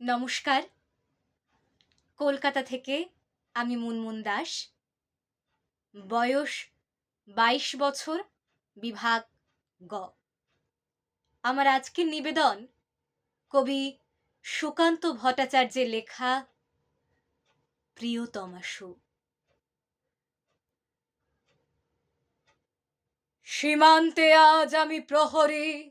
নমস্কার। কলকাতা থেকে আমি মুনমুন দাস। বয়স বাইশ বছর, বিভাগ গ। আমার আজকের নিবেদন কবি সুকান্ত ভট্টাচার্যের লেখা প্রিয়তমাসু সীমান্তে আজ আমি প্রহরী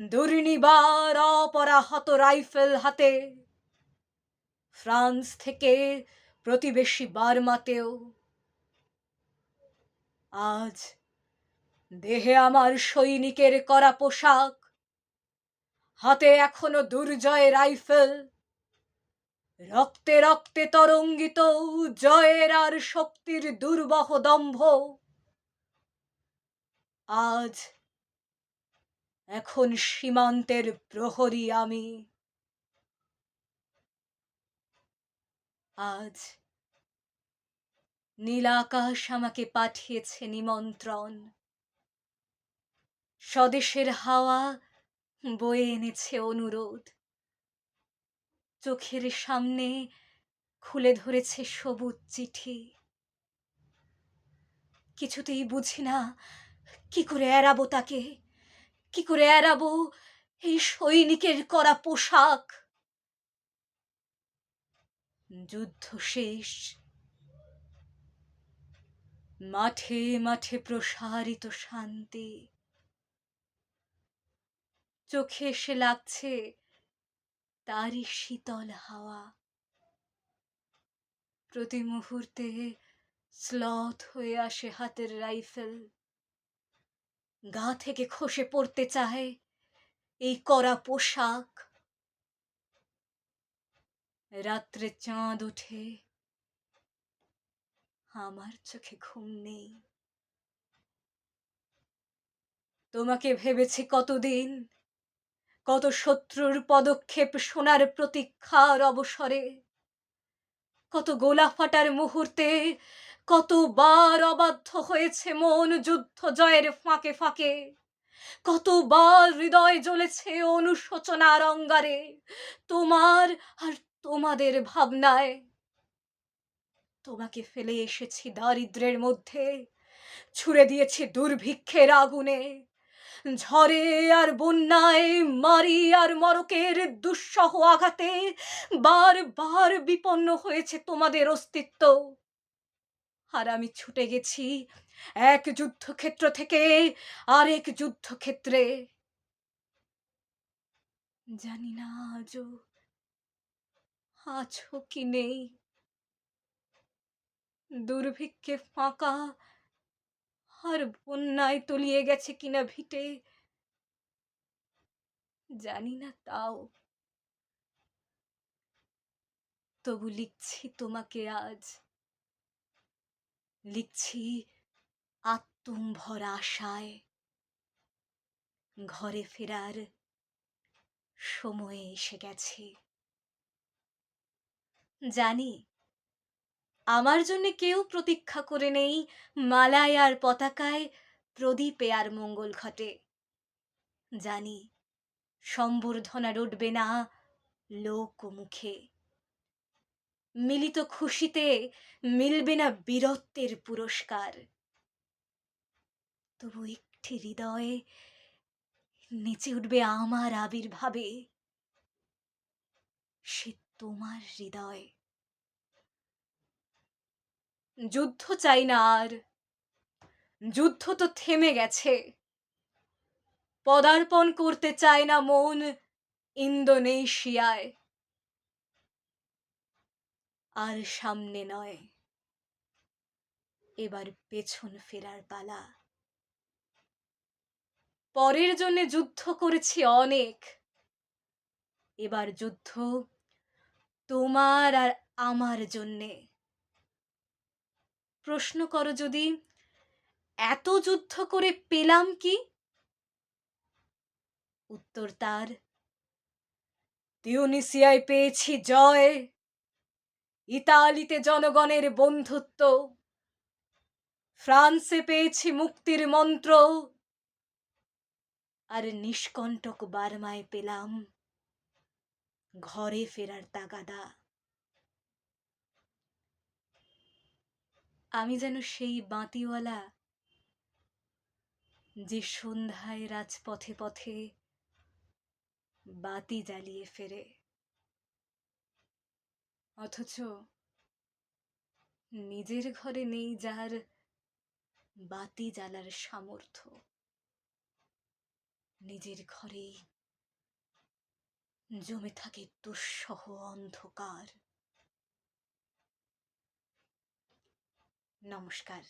দুর্নিবার অপরাহত রাইফেল হাতে। ফ্রান্স থেকে প্রতিবেশী বার্মাতেও। আজ দেহে আমার সৈনিকের করা পোশাক। হাতে এখনও দুর্জয় রাইফেল। রক্তে রক্তে তরঙ্গিত জয়ের আর শক্তির দুর্বহ দম্ভ। আজ এখন সীমান্তের প্রহরী আমি। আজ নীলাকাশ আমাকে পাঠিয়েছে নিমন্ত্রণ। স্বদেশের হাওয়া বয়ে এনেছে অনুরোধ। চোখের সামনে খুলে ধরেছে সবুজ চিঠি। কিছুতেই বুঝি না কি করে এড়াবো তাকে। কি করে এড়াবো? এই সৈনিকের করা পোশাক। যুদ্ধ শেষ। মাঠে মাঠে প্রসারিত শান্তি। চোখে এসে লাগছে তারই শীতল হাওয়া। প্রতি মুহূর্তে স্লথ হয়ে আসে হাতের রাইফেল। গা থেকে খসে পড়তে চায়। এই করা পোশাক। রাত্রে চাঁদ ওঠে। আমার চোখে ঘুম নেই। তোমাকে ভেবেছি কতদিন? কত শত্রুর পদক্ষেপ শোনার প্রতীক্ষার অবসরে। কত গোলা ফাটার মুহূর্তে কতবার অবাধ্য হয়েছে মন যুদ্ধ জয়ের ফাঁকে ফাঁকে। কতবার হৃদয় জ্বলেছে অনুশোচনার অঙ্গারে। তোমার আর তোমাদের ভাবনায়। তোমাকে ফেলে এসেছি দারিদ্রের মধ্যে। ছুড়ে দিয়েছি দুর্ভিক্ষের আগুনে। ঝড়ে আর বন্যায়, মারি আর মরকের দুঃসহ আঘাতে বার বার বিপন্ন হয়েছে তোমাদের অস্তিত্ব। আর আমি ছুটে গেছি এক যুদ্ধক্ষেত্র থেকে আরেক যুদ্ধক্ষেত্রে। জানি না আজও আছো কি নেই। দুর্ভিক্ষে ফাঁকা আর বন্যায় তলিয়ে গেছে কিনা ভিটে। জানি না তাও। তবু লিখছি তোমাকে আজ। লিখছি আত্ম ভরা আশায় ঘরে ফেরার সময়ে এসে গেছে। জানি, আমার জন্য কেউ প্রতীক্ষা করে নেই মালায় আর পতাকায় প্রদীপে আর মঙ্গল ঘটে। জানি, সম্বর্ধনা রুটবে না লোক মুখে মিলিত খুশিতে মিলবে না বীরত্বের পুরস্কার। তবু একটি হৃদয়ে নেচে উঠবে আমার আবির্ভাবে। সে তোমার হৃদয়। যুদ্ধ চাই না আর। যুদ্ধ তো থেমে গেছে। পদার্পণ করতে চায় না মন ইন্দোনেশিয়ায়। আর সামনে নয়। এবার পেছন ফেরার পালা। পরের জন্য যুদ্ধ করেছি অনেক। এবার যুদ্ধ তোমার আর আমার জন্যে। প্রশ্ন করো যদি, এত যুদ্ধ করে পেলাম কি? উত্তর তার, তিউনিসিয়ায় পেয়েছি জয়। ইতালিতে জনগণের বন্ধুত্ব। ফ্রান্সে পেয়েছি মুক্তির মন্ত্র। আর নিষ্কণ্টক বার্মায় পেলাম ঘরে ফেরার তাগাদা। আমি যেন সেই বাঁতিওয়ালা যে সন্ধ্যায় রাজপথে পথে বাতি জ্বালিয়ে ফেরে। অথচ নিজের ঘরে নেই যার বাতি জ্বালার সামর্থ্য। নিজের ঘরেই জমে থাকে দুঃসহ অন্ধকার। নমস্কার।